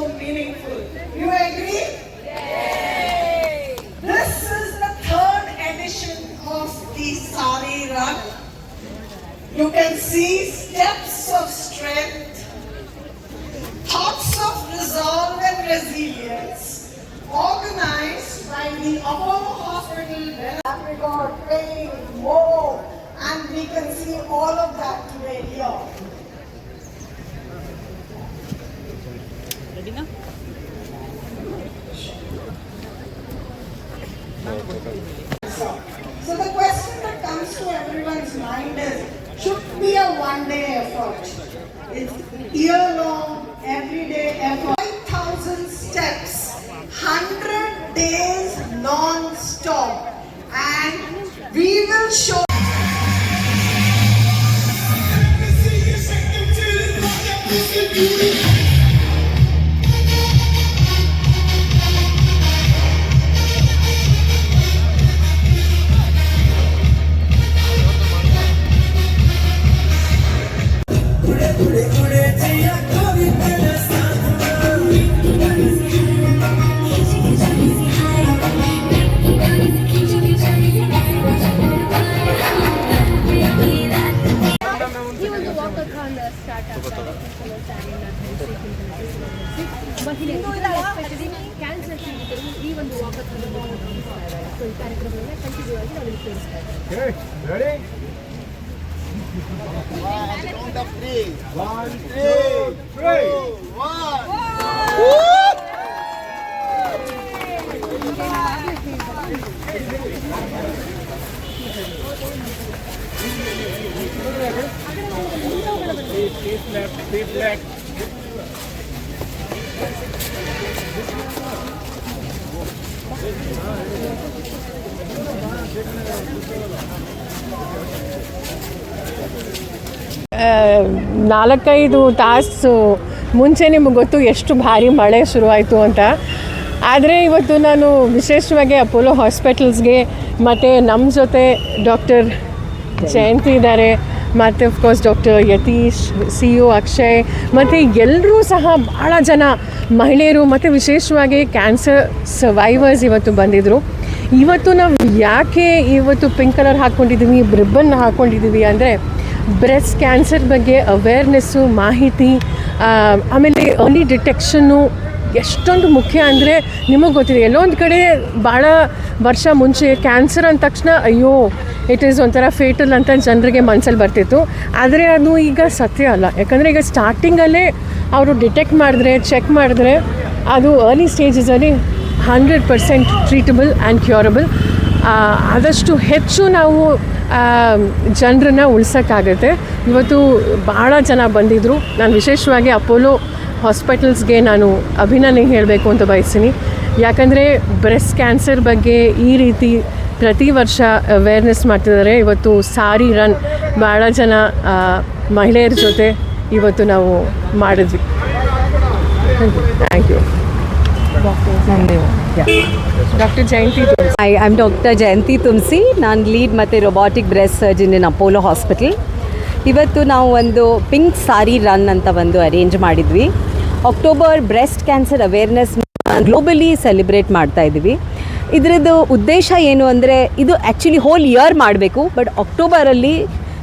so meaningful. You agree? This is the third edition of the Sari Run. You can see steps of strength, thoughts of resolve and resilience, organized by the Apollo Hospital, Africa, training, more, and we can see all of that today here. So the question that comes to everyone's mind is, should be a one-day effort. It's year-long, everyday effort. 5,000 steps, 100 days non-stop. And we will show ಈ cancer ಪೀಡಿತರು ಈ ಒಂದು walkathon so ಈ ಕಾರ್ಯಕ್ರಮವನ್ನು continue ಆಗಿ ನಾವು ಇಲ್ಲಿ ತೋರಿಸ್ತಾ ಇದ್ದೀವಿ ನಾಲ್ಕೈದು ತಾಸು ಮುಂಚೆ ನಿಮಗೆ ಗೊತ್ತು ಎಷ್ಟು ಭಾರಿ ಮಳೆ ಶುರುವಾಯಿತು ಅಂತ. ಆದರೆ ಇವತ್ತು ನಾನು ವಿಶೇಷವಾಗಿ ಅಪೋಲೋ ಹಾಸ್ಪಿಟಲ್ಸ್ಗೆ ಮತ್ತು ನಮ್ಮ ಜೊತೆ ಡಾಕ್ಟರ್ ಜಯಂತಿ ಇದ್ದಾರೆ. ಮತ್ತು of course doctor Yatish C U Akshay ಮತ್ತು ಎಲ್ಲರೂ ಸಹ ಭಾಳ ಜನ ಮಹಿಳೆಯರು ಮತ್ತು ವಿಶೇಷವಾಗಿ ಕ್ಯಾನ್ಸರ್ ಸರ್ವೈವರ್ಸ್ ಇವತ್ತು ಬಂದಿದ್ದರು ಇವತ್ತು ನಾವು ಯಾಕೆ ಇವತ್ತು ಪಿಂಕ್ ಕಲರ್ ಹಾಕ್ಕೊಂಡಿದ್ದೀವಿ ರಿಬ್ಬನ್ ಹಾಕ್ಕೊಂಡಿದ್ದೀವಿ ಅಂದರೆ ಬ್ರೆಸ್ಟ್ ಕ್ಯಾನ್ಸರ್ ಬಗ್ಗೆ ಅವೇರ್ನೆಸ್ಸು ಮಾಹಿತಿ ಆಮೇಲೆ ಅರ್ಲಿ ಡಿಟೆಕ್ಷನ್ನು ಎಷ್ಟೊಂದು ಮುಖ್ಯ ಅಂದರೆ ನಿಮಗೆ ಗೊತ್ತಿದೆ. ಎಲ್ಲೊಂದು ಕಡೆ ಭಾಳ ವರ್ಷ ಮುಂಚೆ ಕ್ಯಾನ್ಸರ್ ಅಂದ ತಕ್ಷಣ, ಅಯ್ಯೋ ಇಟ್ ಈಸ್ ಒಂಥರ ಫೇಟಲ್ ಅಂತ ಜನರಿಗೆ ಮನಸ್ಸಲ್ಲಿ ಬರ್ತಿತ್ತು. ಆದರೆ ಅದು ಈಗ ಸತ್ಯ ಅಲ್ಲ. ಯಾಕಂದರೆ ಈಗ ಸ್ಟಾರ್ಟಿಂಗಲ್ಲೇ ಅವರು ಡಿಟೆಕ್ಟ್ ಮಾಡಿದ್ರೆ ಚೆಕ್ ಮಾಡಿದ್ರೆ ಅದು early ಸ್ಟೇಜಸಲ್ಲಿ hundred percent treatable and curable ಆದಷ್ಟು ಹೆಚ್ಚು ನಾವು ಜನರನ್ನ ಉಳ್ಸೋಕ್ಕಾಗತ್ತೆ. ಇವತ್ತು ಭಾಳ ಜನ ಬಂದಿದ್ದರು ನಾನು ವಿಶೇಷವಾಗಿ ಅಪೋಲೋ ಹಾಸ್ಪಿಟಲ್ಸ್ಗೆ ನಾನು ಅಭಿನಂದನೆ ಹೇಳಬೇಕು ಅಂತ ಬಯಸ್ತೀನಿ. ಯಾಕಂದರೆ ಬ್ರೆಸ್ಟ್ ಕ್ಯಾನ್ಸರ್ ಬಗ್ಗೆ ಈ ರೀತಿ ಪ್ರತಿ ವರ್ಷ ಅವೇರ್ನೆಸ್ ಮಾಡ್ತಿದ್ದಾರೆ. ಇವತ್ತು ಸಾರಿ ರನ್ ಭಾಳ ಜನ ಮಹಿಳೆಯರ ಜೊತೆ ಇವತ್ತು ನಾವು ಮಾಡಿದ್ವಿ. Thank you doctor Jayanti I am doctor Jayanti Tumsi ನಾನು ಲೀಡ್ ಮತ್ತು robotic breast surgeon in Apollo hospital ಇವತ್ತು ನಾವು ಒಂದು ಪಿಂಕ್ ಸಾರಿ ರನ್ ಅಂತ ಒಂದು ಅರೇಂಜ್ ಮಾಡಿದ್ವಿ. October breast cancer awareness globally celebrate ಮಾಡ್ತಾ ಇದ್ದೀವಿ ಇದರದ್ದು ಉದ್ದೇಶ ಏನು ಅಂದರೆ ಇದು ಆ್ಯಕ್ಚುಲಿ ಹೋಲ್ ಇಯರ್ ಮಾಡಬೇಕು but ಅಕ್ಟೋಬರಲ್ಲಿ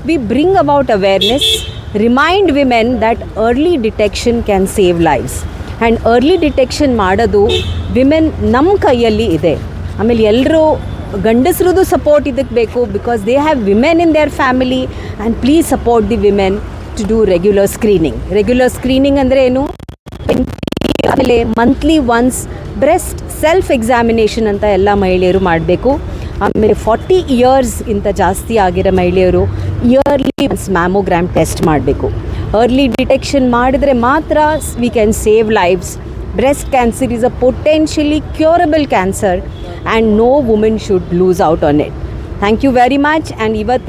we bring about awareness remind women that early detection can save lives and early detection ಮಾಡೋದು ವಿಮೆನ್ ನಮ್ಮ ಕೈಯಲ್ಲಿ ಇದೆ. ಆಮೇಲೆ ಎಲ್ಲರೂ ಗಂಡಸ್ರದ್ದು ಸಪೋರ್ಟ್ ಇದಕ್ಕೆ ಬೇಕು because they have women in their family and please support the women to do regular screening regular screening ಅಂದರೆ ಏನು? ಆಮೇಲೆ monthly once breast self examination ಅಂತ ಎಲ್ಲ ಮಹಿಳೆಯರು ಮಾಡಬೇಕು. ಆಮೇಲೆ ಫಾರ್ಟಿ ಇಯರ್ಸ್ ಇಂತ ಜಾಸ್ತಿ ಆಗಿರೋ ಮಹಿಳೆಯರು ಇಯರ್ಲಿ ಒನ್ಸ್ ಮ್ಯಾಮೋಗ್ರಾಮ್ ಟೆಸ್ಟ್ ಮಾಡಬೇಕು. ಅರ್ಲಿ ಡಿಟೆಕ್ಷನ್ ಮಾಡಿದ್ರೆ ಮಾತ್ರ we can save lives breast cancer is a potentially curable cancer and no women should lose out on it thank you very much and ಇವತ್ತು